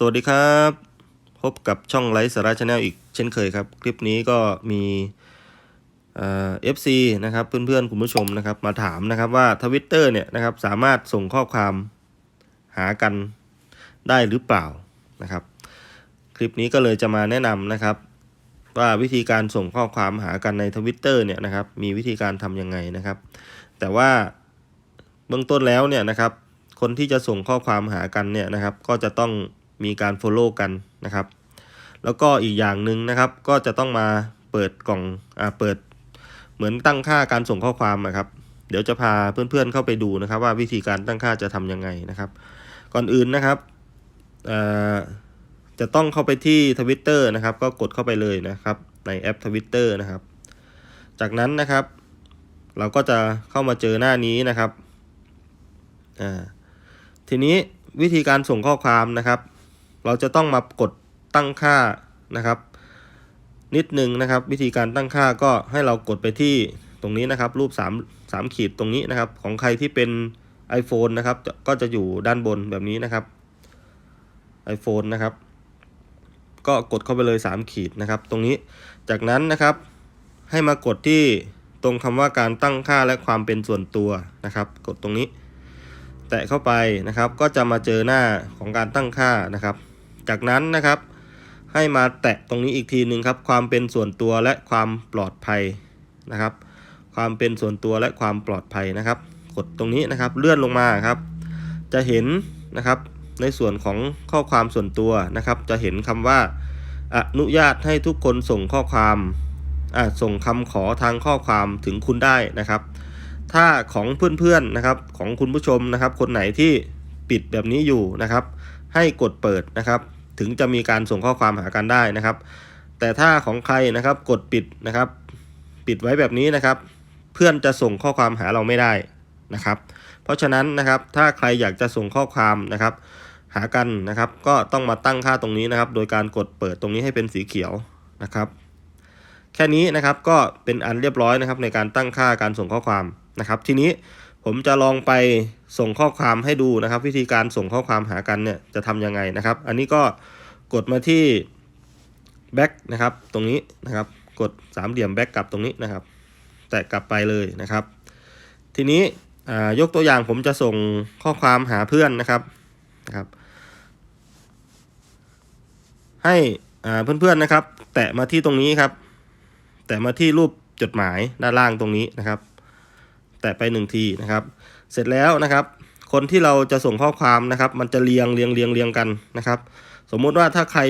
สวัสดีครับ พบกับช่องไลฟ์สาระชาแนลอีกเช่นเคยครับ คลิปนี้ก็มีเอฟซีนะครับเพื่อนๆ คุณผู้ชมนะครับ มาถามนะครับว่าทวิตเตอร์เนี่ยนะครับสามารถส่งข้อความหากันได้หรือเปล่านะครับ คลิปนี้ก็เลยจะมาแนะนำนะครับ ว่าวิธีการส่งข้อความหากันในทวิตเตอร์เนี่ยนะครับมีวิธีการทำยังไงนะครับ แต่ว่าเบื้องต้นแล้วเนี่ยนะครับ คนที่จะส่งข้อความหากันเนี่ยนะครับ ก็จะต้อง มีการ Follow กันนะครับ แล้วก็อีกอย่างหนึ่งนะครับ ก็จะต้องมาเปิดกล่องอ่าเปิดเหมือนตั้งค่าการส่งข้อความนะครับ เดี๋ยวจะพาเพื่อนๆเข้าไปดูนะครับ ว่าวิธีการตั้งค่าจะทำยังไงนะครับ ก่อนอื่นนะครับจะต้องเข้าไปที่ทวิตเตอร์นะครับ ก็กดเข้าไปเลยนะครับ ในแอปทวิตเตอร์นะครับ จากนั้นนะครับ เราก็จะเข้ามาเจอหน้านี้นะครับทีนี้วิธีการส่งข้อความนะครับ เราจะต้องมากดตั้งค่านะครับ นิดนึงนะครับ วิธีการตั้งค่าก็ให้เรากดไปที่ตรงนี้นะครับ รูป3 3ขีดตรงนี้นะครับ ของใครที่เป็น iPhone นะครับ ก็จะอยู่ด้านบนแบบนี้นะครับ iPhone นะครับ ก็กดเข้าไปเลย 3 ขีดนะครับ ตรงนี้จากนั้นนะครับ ให้มากดที่ตรงคำว่าการตั้งค่าและความเป็นส่วนตัวนะครับ กดตรงนี้ แตะเข้าไปนะครับ ก็จะมาเจอหน้าของการตั้งค่านะครับ จากนั้นนะครับ ให้มาแตะตรงนี้อีกทีหนึ่งครับ ความเป็นส่วนตัวและความปลอดภัยนะครับ ความเป็นส่วนตัวและความปลอดภัยนะครับ กดตรงนี้นะครับ เลื่อนลงมาครับ จะเห็นนะครับในส่วนของข้อความส่วนตัวนะครับ จะเห็นคำว่าอนุญาตให้ทุกคนส่งข้อความส่งคำขอทางข้อความถึงคุณได้นะครับ ถ้าของเพื่อนๆนะครับของคุณผู้ชมนะครับ คนไหนที่ปิดแบบนี้อยู่นะครับ ให้กดเปิดนะครับ ถึงจะมีการส่งข้อความหากันได้นะครับ แต่ถ้าของใครนะครับกดปิดนะครับ ปิดไว้แบบนี้นะครับ เพื่อนจะส่งข้อความหาเราไม่ได้นะครับ เพราะฉะนั้นนะครับถ้าใครอยากจะส่งข้อความนะครับ หากันนะครับ ก็ต้องมาตั้งค่าตรงนี้นะครับ โดยการกดเปิดตรงนี้ให้เป็นสีเขียวนะครับแค่นี้นะครับก็เป็นอันเรียบร้อยนะครับในการตั้งค่าการส่งข้อความนะครับ ทีนี้ ผมจะลองไปส่งข้อความให้ดูนะครับ วิธีการส่งข้อความหากันเนี่ยจะทำยังไงนะครับ อันนี้ก็กดมาที่ back นะครับ ตรงนี้นะครับ กดสามเหลี่ยม back กลับตรงนี้นะครับ แตะกลับไปเลยนะครับ ทีนี้ยกตัวอย่างผมจะส่งข้อความหาเพื่อนนะครับนะครับ ให้เพื่อนๆนะครับ แตะมาที่ตรงนี้ครับ แตะมาที่รูปจดหมายด้านล่างตรงนี้นะครับ แตะไปหนึ่งทีนะครับ เสร็จแล้วนะครับ คนที่เราจะส่งข้อความนะครับ มันจะเรียงเรียงเรียงเรียงกันนะครับ สมมุติว่าถ้าใคร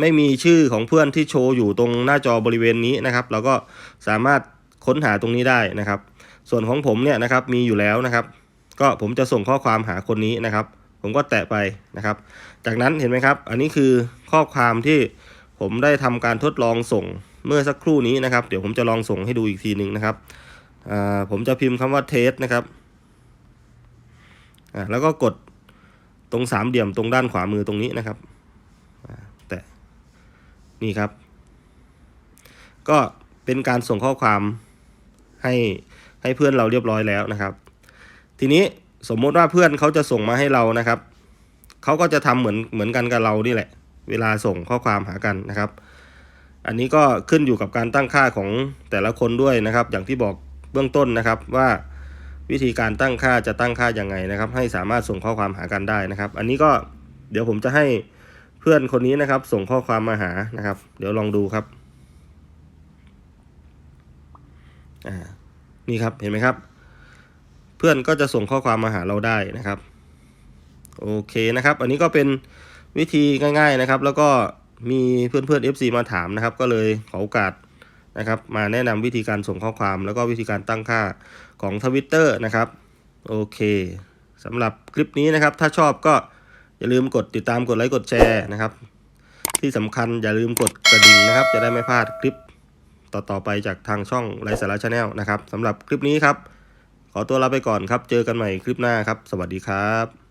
ไม่มีชื่อของเพื่อนที่โชว์อยู่ตรงหน้าจอบริเวณนี้นะครับ เราก็สามารถค้นหาตรงนี้ได้นะครับ ส่วนของผมเนี่ยนะครับมีอยู่แล้วนะครับ ก็ผมจะส่งข้อความหาคนนี้นะครับ ผมก็แตะไปนะครับ จากนั้นเห็นไหมครับ อันนี้คือข้อความที่ผมได้ทำการทดลองส่งเมื่อสักครู่นี้นะครับ เดี๋ยวผมจะลองส่งให้ดูอีกทีหนึ่งนะครับ ผมจะพิมพ์คำว่าเทสนะครับแล้วก็กดตรงสามเหลี่ยมตรงด้านขวามือตรงนี้นะครับแต่นี่ครับ ก็เป็นการส่งข้อความให้ให้เพื่อนเราเรียบร้อยแล้วนะครับ ทีนี้สมมติว่าเพื่อนเขาจะส่งมาให้เรานะครับเขาก็จะทำเหมือนเหมือนกันกับเรานี่แหละ เวลาส่งข้อความหากันนะครับ อันนี้ก็ขึ้นอยู่กับการตั้งค่าของแต่ละคนด้วยนะครับ อย่างที่บอก เบื้องต้นนะครับว่าวิธีการตั้งค่าจะตั้งค่ายังไงนะครับ ให้สามารถส่งข้อความหากันได้นะครับ อันนี้ก็เดี๋ยวผมจะให้เพื่อนคนนี้นะครับ ส่งข้อความมาหานะครับ เดี๋ยวลองดูครับอ่านี่ครับเห็นไหมครับ เพื่อนก็จะส่งข้อความมาหาเราได้นะครับ โอเคนะครับ อันนี้ก็เป็นวิธีง่าย ๆนะครับ แล้วก็มีเพื่อนๆ FC มาถามนะครับ ก็เลยขอโอกาส นะครับ มาแนะนำวิธีการส่งข้อความแล้วก็วิธีการตั้งค่าของทวิตเตอร์นะครับ โอเคสำหรับคลิปนี้นะครับ ถ้าชอบก็อย่าลืมกดติดตามกดไลค์กดแชร์นะครับ ที่สำคัญอย่าลืมกดกระดิ่งนะครับ จะได้ไม่พลาดคลิปต่อๆไปจากทางช่องไลฟ์สาระชาแนลนะครับสำหรับคลิปนี้ครับ ขอตัวลาไปก่อนครับ เจอกันใหม่คลิปหน้าครับ สวัสดีครับ